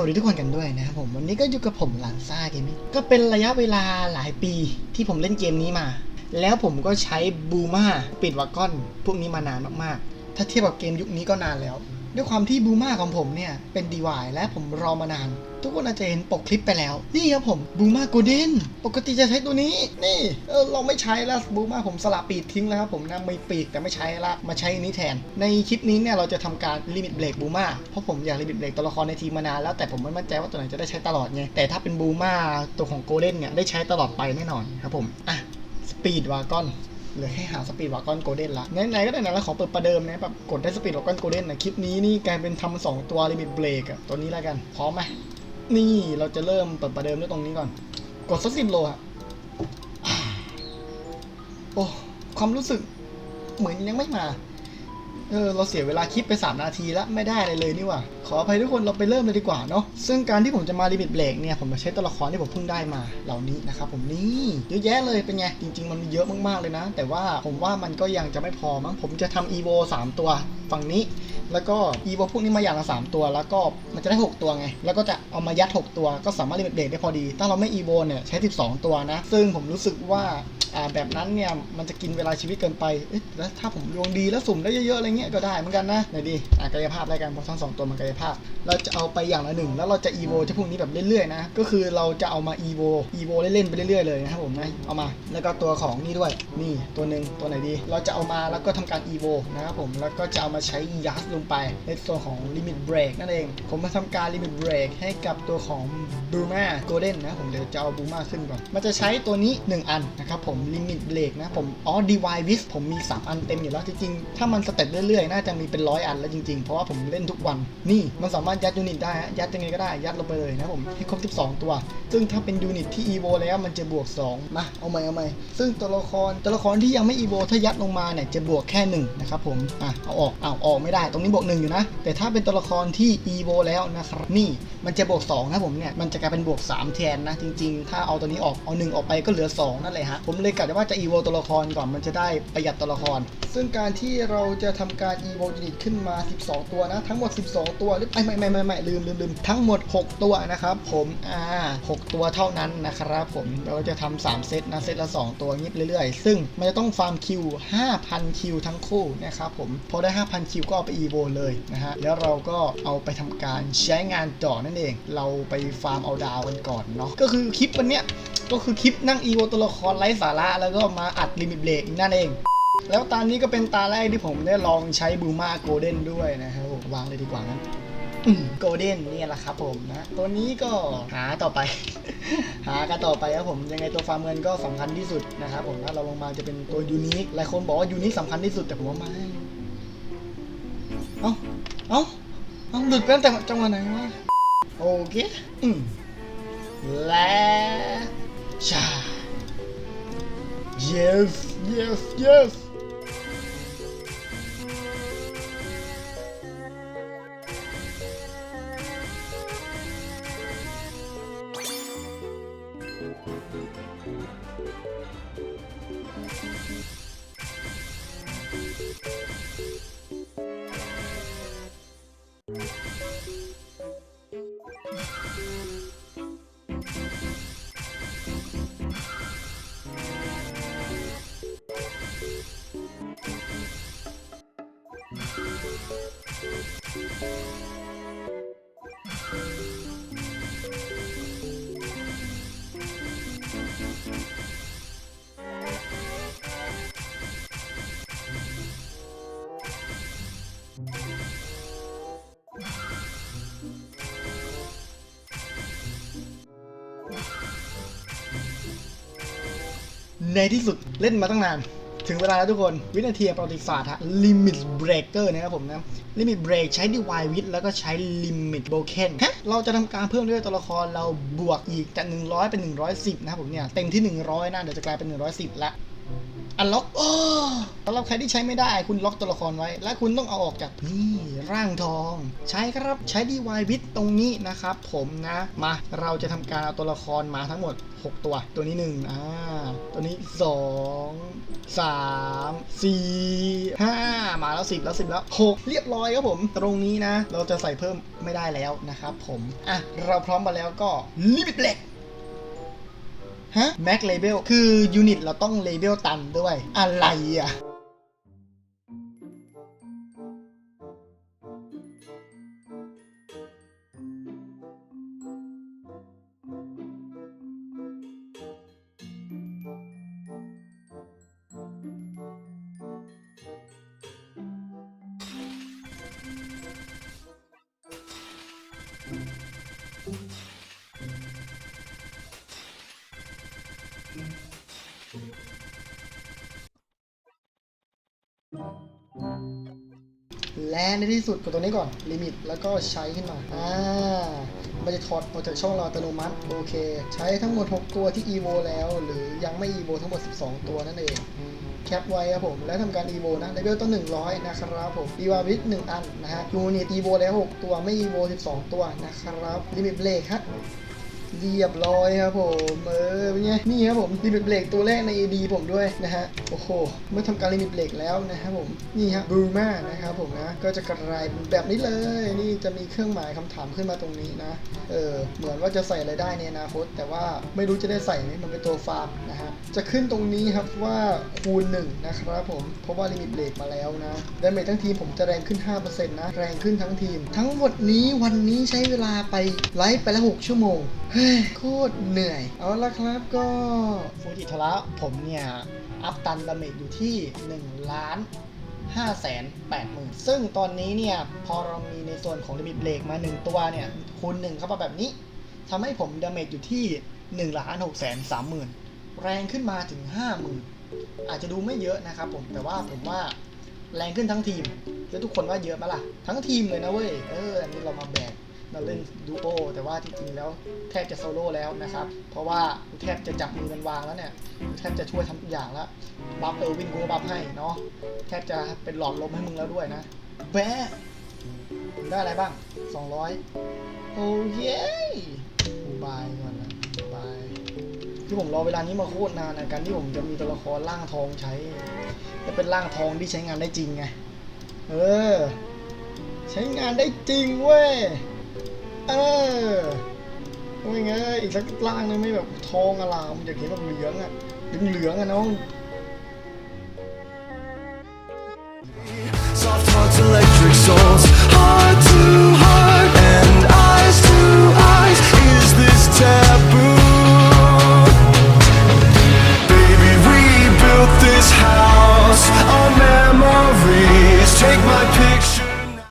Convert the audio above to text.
วัสดีทุกคนกันด้วยนะครับผมวันนี้ก็อยู่กับผมหลานซ่าเกมมิ่งก็เป็นระยะเวลาหลายปีที่ผมเล่นเกมนี้มา แล้วผมก็ใช้บูมาปิดวากอน พวกนี้มานานมากๆ ถ้าเทียบกับเกมยุคนี้ก็นานแล้ว ด้วยความที่บูมาของผมเนี่ย เป็นดีวายและผมรอมานาน ทุกคนอาจจะเห็นปกคลิปไปแล้ว นี่ครับผมบูมาโกลเด้นปกติจะใช้ตัวนี้ นี่เออเราไม่ใช้แล้วบูมาผมสละปีกทิ้งแล้วครับผมนะไม่ปีกแต่ไม่ใช้ละมาใช้นี้แทน ในคลิปนี้เนี่ยเราจะทำการลิมิตเบรกบูมาเพราะผมอยากลิมิตเบรกตัวละครในทีมมานานแล้วแต่ผมไม่มั่นใจว่าตัวไหนจะได้ใช้ตลอดไงแต่ถ้าเป็นบูมาตัวของโกลเด้นเนี่ยได้ใช้ตลอดไปแน่นอนครับผมอะสปีดวากอน เหลือแค่หาสปีดวากอนโกลเด้นละไหนๆก็ได้นะแล้วขอเปิดประเดิมนะแบบกดได้สปีดวากอนโกลเด้นนะคลิปนี้นี่กลายเป็นทำสองตัวลิมิตเบรกอะตัวนี้แล้วกันพร้อมไหมนี่เราจะเริ่มเปิดประเดิมด้วยตรงนี้ก่อน กดสักสิบโลอะโอ้ความรู้สึกเหมือนยังไม่มา เออเราเสียเวลาคลิปไป 3 นาทีแล้วไม่ได้อะไรเลยนี่ว่าขออภัยทุกคนเราไปเริ่มเลยดีกว่าเนาะซึ่งการที่ผมจะมาลิมิตเบรกเนี่ยผมจะใช้ตัวละครที่ผมเพิ่งได้มาเหล่านี้นะครับผมนี่เยอะแยะเลยเป็นไงจริง ๆ มันมีเยอะมากๆเลยนะ แต่ว่าผมว่ามันก็ยังจะไม่พอมั้งผมจะทำ evo 3ตัวฝั่งนี้ แล้วก็ evo พวกนี้มาอย่างละ 3 ตัว แล้วก็มันจะได้ 6 ตัวไง แล้วก็จะเอามายัด 6 ตัว ก็สามารถลิมิตเบรกได้พอดี ถ้าเราไม่ evo เนี่ยใช้ 12 ตัวนะ ซึ่งผมรู้สึกว่า แบบนั้นเนี่ยมันจะกินเวลาชีวิตเกินไปแล้วถ้าผมดวงดีแล้วสุ่มได้เยอะๆอะไรเงี้ยก็ได้เหมือนกันนะไหนดีอ่ากายภาพอะไรกันพราะทั้งสองตัวมันกายภาพ เราจะเอาไปอย่างละหนึ่งแล้วเราจะอีโวจะพวกนี้แบบเรื่อยๆนะก็คือเราจะเอามาอีโวอีโวเล่นๆไปเรื่อยๆเลยนะครับผมนะเอามา แล้วก็ตัวของนี่ด้วยนี่ตัวหนึ่งตัวไหนดี เราจะเอามาแล้วก็ทำการอีโวนะครับผมแล้วก็จะเอามาใช้ยัดลงไปในส่วนของลิมิตเบรกนั่นเอง ผมมาทำการลิมิตเบรกให้กับตัวของบูมาโกลเด้นนะผมเดี๋ยวจะเอาบูมาขึ้นก่อนมันจะใช้ตัวนี้ 1 อันนะครับผมลิมิตเบรกนะผมอ๋อ DY w i s ผมมี 3 อันเต็มอยู่แล้วจริงๆ ถ้ามันสเต็ปเรื่อยๆ น่าจะมีเป็นร้อยอันแล้วจริงๆ เพราะว่าผมเล่นทุกวัน นี่มันสามารถยัดยูนิตได้ฮะยัดยังไงก็ได้ยัดลงไปเลยนะผมให้ครบ 12 ตัว ซึ่งถ้าเป็นยูนิตที่ EVO แล้วมันจะบวก 2 มา เอาใหม่เอาใหม่ซึ่งตัวละครตัวละครที่ยังไม่ EVO ถ้ายัดลงมาเนี่ยจะบวกแค่1นะครับผมอะเอาออกเอาออกไม่ได้ตรงนี้บวก1อยู่นะแต่ถ้าเป็นตัวละครที่ EVO แล้วนะครับนี่มันจะบวก2นะผมเนี่ยมันจะกลายเป็นบวก 3 แทนนะจริง ๆ ถ้าเอาตัวนี้ออกเอา1ออกไปก็เหลือ 2 นั่นแหละฮะผมเลยกะว่าจะ EVO ตัวละครก่อนมันจะได้ประหยัดตัวละคร ซึ่งการที่เราจะทำการ EVO unit ขึ้นมา 12 ตัวนะ ทั้งหมด 12 ตัวหรือไม่ไม่ไม่ไม่ไม่ลืมลืมลืมทั้งหมด 6 ตัวนะครับผมอ่า6ตัวเท่านั้นนะครับผมเราจะทำ3เซตนะเซตละ 2 ตัวงี้เรื่อยๆ ซึ่งมันจะต้องฟาร์มคิว5,000 คิวทั้งคู่นะครับผมพอได้ 5,000 คิวก็เอาไป EVO เลยนะฮะแล้วเราก็เอาไปทำการใช้งานต่อนั่นเอง เราไปฟาร์มเอาดาวกันก่อนเนาะก็คือคลิปวันเนี้ย ก็คือคลิปนั่ง EVO ตัวละครไร้สาระ แล้วก็มาอัดลิมิตเบรกนั่นเอง แล้วตานี้ก็เป็นตาแรกที่ผมได้ลองใช้บูมาโกลเด้นด้วยนะครับผมวางเลยดีกว่านั้นโกลเด้นนี่แหละครับผมนะ ตัวนี้ก็หาต่อไป หากันต่อไปครับผมยังไงตัวฟาร์มเงินก็สำคัญที่สุดนะครับผมถ้าเราลงมาจะเป็นตัวยูนิคหลายคนบอกว่ายูนิคสำคัญที่สุดแต่ผมว่าไม่เอ้าเอ้าเอ้าหลุดไปตั้งแต่จังหวะไหนวะโอเคอืมและ ชา yes yes yes ในที่สุดเล่นมาตั้งนาน ถึงเวลาแล้วทุกคน วินาทีประวัติศาสตร์ฮะ Limit Breaker นะครับผมนะ Limit Break ใช้ DY w i t แล้วก็ใช้ Limit Broken ฮะเราจะทำการเพิ่มด้วยตัวละครเราบวกอีกจาก 100 เป็น 110 นะครับผมเนี่ย เต็มที่ 100นะเดี๋ยวจะกลายเป็น 110ละ อันล็อกโอ้สำหรับใครที่ใช้ไม่ได้ คุณล็อกตัวละครไว้ และคุณต้องเอาออกจากนี่ร่างทอง ใช้ครับใช้ DY วิทตรงนี้นะครับ ผมนะมาเราจะทำการเอาตัวละครมาทั้งหมด 6 ตัว ตัวนี้1อ่าตัวนี้ 2 3 4 5 มาแล้ว 10 แล้ว 10 แล้ว 6 เรียบร้อยครับผม ตรงนี้นะ เราจะใส่เพิ่มไม่ได้แล้วนะครับผม อะ เราพร้อมมาแล้วก็ลิมิตเบลก ฮะแม็กเลเบลคือยูนิตเราต้องเลเบลตันด้วย อะไรอะ และในที่สุดกดตัวนี้ก่อนลิมิตแล้วก็ใช้ขึ้นมาอ่ามันจะถอดออกจากช่องเราอัตโนมัติโอเค ใช้ทั้งหมด 6 ตัวที่ EVO แล้ว หรือยังไม่ EVO ทั้งหมด 12 ตัวนั่นเองแคปไว้ครับผม แล้วทำการ EVO นะเลเวลต้อง100 นะครับผม e v a วิท1อันนะฮะยูนิต EVO แล้ว 6 ตัวไม่ EVO 12 ตัวนะครับลิมิตเบรกฮะ เรียบร้อยครับผมเออเป็นไงนี่ครับผมลิมิตเบรกตัวแรกใน AD ผมด้วยนะฮะโอ้โหเมื่อทำการลิมิตเบรกแล้วนะครับผมนี่ฮะบูมานะครับผมนะก็จะกลายเป็นแบบนี้เลย นี่จะมีเครื่องหมายคำถามขึ้นมาตรงนี้นะเออเหมือนว่าจะใส่อะไรได้ในอนาคต แต่ว่าไม่รู้จะได้ใส่ไหมมันเป็นตัวฟาร์มนะฮะจะขึ้นตรงนี้ครับว่าคูณ1นะครับผมเพราะว่าลิมิตเบรกมาแล้วนะดาเมจทั้งทีมผมจะแรงขึ้น 5%นะแรงขึ้นทั้งทีม ทั้งหมดนี้วันนี้ใช้เวลาไปไลฟ์ไปแล้ว6ชั่วโมงเฮ้ยโคตรเหนื่อย เอาละครับก็ฟูจิทระผมเนี่ย อัพตันดาเมจอยู่ที่1ล้าน5 8 0 0 0 0 ซึ่งตอนนี้เนี่ย พอเรามีในส่วนของลิมิตเบรกมา 1 ตัวเนี่ย คูณ1เข้ามาแบบนี้ทำให้ผมดาเมจอยู่ที่1ล้าน6 3 0 0 0 0แรงขึ้นมาถึง 50,000 อาจจะดูไม่เยอะนะครับผมแต่ว่าผมว่าแรงขึ้นทั้งทีม แล้วทุกคนว่าเยอะไหมล่ะ ทั้งทีมเลยนะเว้ย เออ อันนี้เรามาแบก เราเล่นดูโอแต่ว่าจริงๆแล้วแทบจะโซโล่แล้วนะครับ เพราะว่าแทบจะจับมือมันวางแล้วเนี่ยแทบจะช่วยทำทุกอย่างแล้วบัฟเออร์วินกูบัฟให้เนาะแทบจะเป็นหลอดลมให้มึงแล้วด้วยนะแบะมึงได้อะไรบ้าง 200 โอเคกูบายก่อนนะบายที่ผมรอเวลานี้มาโคตรนานนะการที่ผมจะมีตัวละครร่างทองใช้ จะเป็นร่างทองที่ใช้งานได้จริงไงเออ ใช้งานได้จริงเว้ย เออไม่ไงอีกสักล่างนึงไม่แบบทองอลามอยากเห็นแบบเหลืองอะเหลืองๆอะน้อง Soft hearts, electric souls.